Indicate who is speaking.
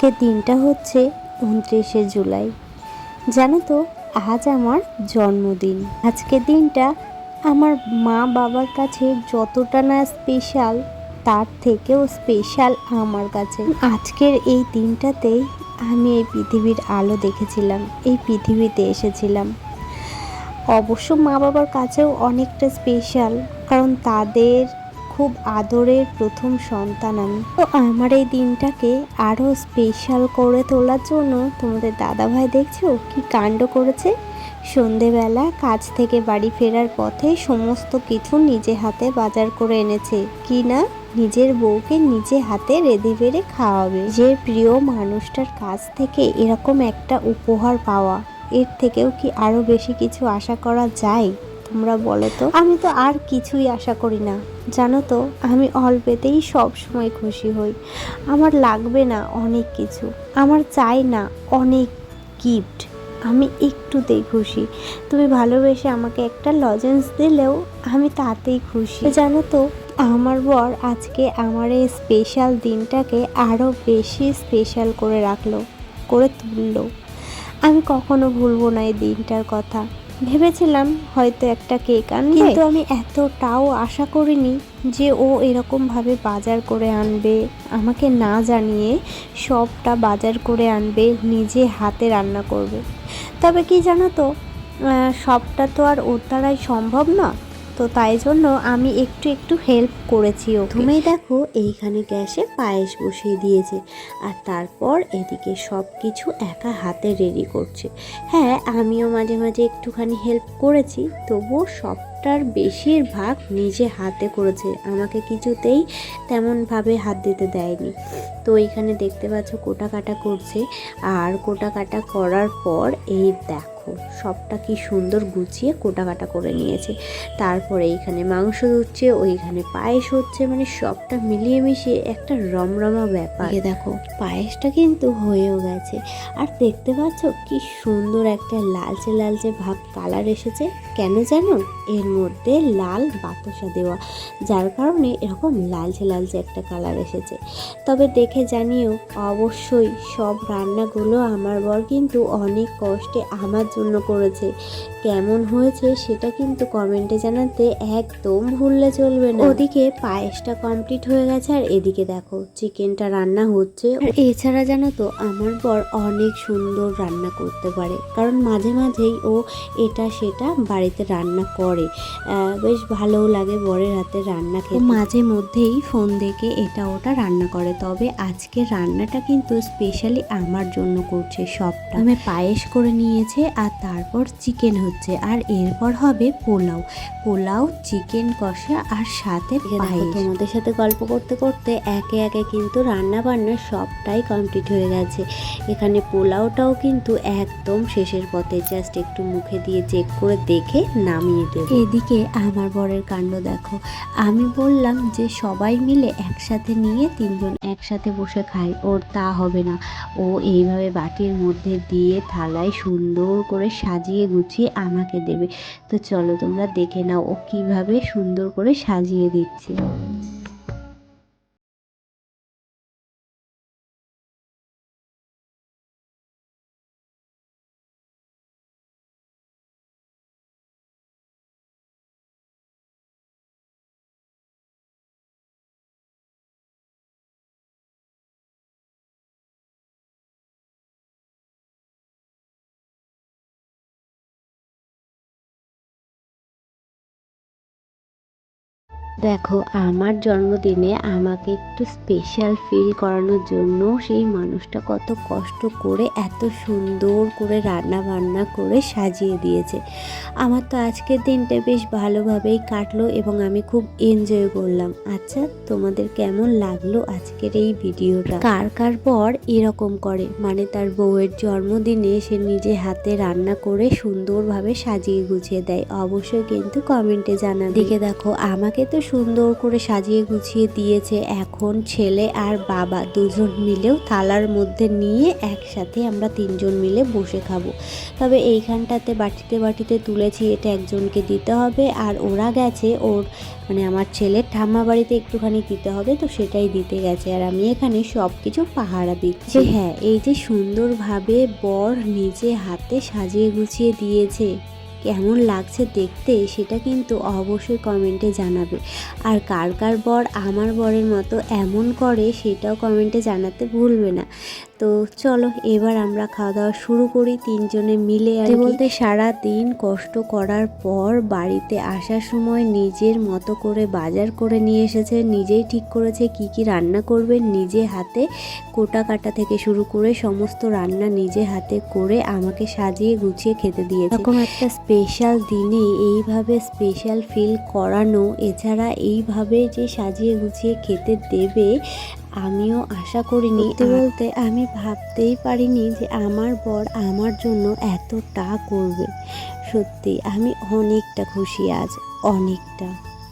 Speaker 1: আজকের দিনটা হচ্ছে উনত্রিশে জুলাই। জানো তো, আজ আমার জন্মদিন। আজকের দিনটা আমার মা বাবার কাছে যতটা না স্পেশাল তার থেকেও স্পেশাল আমার কাছে। আজকের এই দিনটাতেই আমি এই পৃথিবীর আলো দেখেছিলাম, এই পৃথিবীতে এসেছিলাম। অবশ্য মা বাবার কাছেও অনেকটা স্পেশাল কারণ তাদের খুব আদরের প্রথম সন্তান আমি। তো আমার এই দিনটাকে আরও স্পেশাল করে তোলার জন্য তোমাদের দাদাভাই দেখছ কি কাণ্ড করেছে? সন্ধেবেলা কাজ থেকে বাড়ি ফেরার পথে সমস্ত কিছু নিজে হাতে বাজার করে এনেছে। কি না? নিজের বউকে নিজে হাতে রেঁধে বেড়ে খাওয়াবে। যে প্রিয় মানুষটার কাছ থেকে এরকম একটা উপহার পাওয়া, এর থেকেও কি আরও বেশি কিছু আশা করা যায়? তোমরা বলো তো। আমি তো আর কিছুই আশা করি না। জানো তো, আমি অল্পেতেই সব সময় খুশি হই। আমার লাগবে না অনেক কিছু। আমার চাই না অনেক গিফট আমি একটুতেই খুশি। তুমি ভালোবেসে আমাকে একটা লজেন্স দিলেও আমি তাতেই খুশি। জানো তো, আমার বর আজকে আমার এই স্পেশাল দিনটাকে আরও বেশি স্পেশাল করে রাখল, করে তুললো। আমি কখনো ভুলবো না এই দিনটার কথা। ভেবেছিলাম হয়তো একটা কেক আনবে। কিন্তু আমি এতটাও আশা করিনি যে ও এরকমভাবে বাজার করে আনবে। আমাকে না জানিয়ে সবটা বাজার করে আনবে নিজে হাতে রান্না করবে। তবে কি জানো তো সবটা তো আর ওর দ্বারাই সম্ভব না। তো তাই জন্য আমি একটু একটু হেল্প করেছি
Speaker 2: প্রথমেই দেখো, এইখানে গ্যাসে পায়েস বসিয়ে দিয়েছে আর তারপর এদিকে সব কিছু একা হাতে রেডি করছে। হ্যাঁ আমিও মাঝে মাঝে একটুখানি হেল্প করেছি, তবুও সব সবটার বেশিরভাগ নিজে হাতে করেছে। আমাকে কিছুতেই তেমনভাবে হাত দিতে দেয়নি। তো এখানে দেখতে পাচ্ছ কোটা কাটা করছে। আর কোটা কাটা করার পর এই দেখো সবটা কি সুন্দর গুছিয়ে কোটা কাটা করে নিয়েছে। তারপরে এইখানে মাংস হচ্ছে ওইখানে পায়েস হচ্ছে মানে সবটা মিলিয়ে মিশিয়ে একটা রমরমা ব্যাপার। দেখো, পায়েসটা কিন্তু হয়েও গেছে। আর দেখতে পাচ্ছ কি সুন্দর একটা লালচে লালচে ভাব কালার এসেছে। কেন জানো? এর মধ্যে লাল বাতাসা দেওয়া, যার কারণে এরকম লালচে লালচে একটা কালার এসেছে। তবে দেখে জানিও, অবশ্যই সব রান্নাগুলো আমার বর কিন্তু অনেক কষ্টে আমার জন্য করেছে। কেমন হয়েছে সেটা কিন্তু কমেন্টে জানাতে একদম ভুললে চলবে না। ওদিকে পায়েসটা কমপ্লিট হয়ে গেছে আর এদিকে দেখো চিকেনটা রান্না হচ্ছে। এছাড়া জানো তো, আমার বর অনেক সুন্দর রান্না করতে পারে। কারণ মাঝে মাঝেই ও এটা সেটা বাড়িতে রান্না করে। বেশ ভালোও লাগে বরের হাতে রান্না খেতে।
Speaker 1: মাঝে মধ্যেই ফোন দেখে এটা ওটা রান্না করে। তবে আজকে রান্নাটা কিন্তু স্পেশালি আমার জন্য করছে সবটা। আমি পায়েস করে নিয়েছে আর তারপর চিকেন হচ্ছে। আর এরপর হবে পোলাও। পোলাও চিকেন কষা আর সাথে
Speaker 2: তোমাদের সাথে গল্প করতে করতে একে একে কিন্তু রান্না বান্না সবটাই কমপ্লিট হয়ে গেছে। এখানে পোলাওটাও কিন্তু একদম শেষের পথে। জাস্ট একটু মুখে দিয়ে চেক করে দেখে নামিয়ে দেবো।
Speaker 1: এদিকে আমার বরের কাণ্ড দেখো। আমি বললাম যে সবাই মিলে একসাথে নিয়ে তিনজন একসাথে বসে খাই। ওর তা হবে না। ও এইভাবে বাটির মধ্যে দিয়ে থালায় সুন্দর করে সাজিয়ে গুছিয়ে আমাকে দেবে। তো চলো তোমরা দেখে নাও ও কীভাবে সুন্দর করে সাজিয়ে দিচ্ছে।
Speaker 2: দেখো, আমার জন্মদিনে আমাকে একটু স্পেশাল ফিল করানোর জন্য সেই মানুষটা কত কষ্ট করে, এত সুন্দর করে রান্না বান্না করে সাজিয়ে দিয়েছে। আমার তো আজকের দিনটা বেশ ভালোভাবেই কাটলো এবং আমি খুব এনজয় করলাম। আচ্ছা তোমাদের কেমন লাগল আজকের এই ভিডিওটা? কার কার পর এরকম করে? মানে তার বউয়ের জন্মদিনে সে নিজে হাতে রান্না করে সুন্দরভাবে সাজিয়ে গুছিয়ে দেয়। অবশ্যই কিন্তু কমেন্টে জানা দিকে দেখো, আমাকে তো সুন্দর করে সাজিয়ে গুছিয়ে দিয়েছে এখন ছেলে আর বাবা দুজন মিলেও থালার মধ্যে নিয়ে একসাথে আমরা তিনজন মিলে বসে খাব। তবে এইখানটাতে বাটিতে বাটিতে তুলেছি, এটা একজনকে দিতে হবে আর ওরা গেছে, ওর মানে আমার ছেলের ঠাম্মা বাড়িতে একটুখানি দিতে হবে, তো সেটাই দিতে গেছে আর আমি এখানে সব কিছু পাহারা দিচ্ছি। হ্যাঁ এই যে সুন্দরভাবে বর নিজে হাতে সাজিয়ে গুছিয়ে দিয়েছে। কেমন লাগছে দেখতে সেটা কিন্তু অবশ্যই কমেন্টে জানাবে। আর কার কার বর আমার বরের মতো এমন করে সেটাও কমেন্টে জানাতে ভুলবে না। তো চলো, এবার আমরা খাওয়া দাওয়া শুরু করি তিনজনে মিলে আর বলতে সারা দিন কষ্ট করার পর বাড়িতে আসার সময় নিজের মতো করে বাজার করে নিয়ে এসেছে, নিজেই ঠিক করেছে কি কি রান্না করবে, নিজে হাতে কোটা কাটা থেকে শুরু করে সমস্ত রান্না নিজে হাতে করে আমাকে সাজিয়ে গুছিয়ে খেতে দিয়েছে। এরকম একটা স্পেশাল দিনে এইভাবে স্পেশাল ফিল করানো, এছাড়া এইভাবে যে সাজিয়ে গুছিয়ে খেতে দেবে আমিও আশা করিনি বলতে আমি ভাবতেই পারিনি যে আমার বর আমার জন্য এতটা করবে। সত্যি আমি অনেকটা খুশি আজ অনেকটা।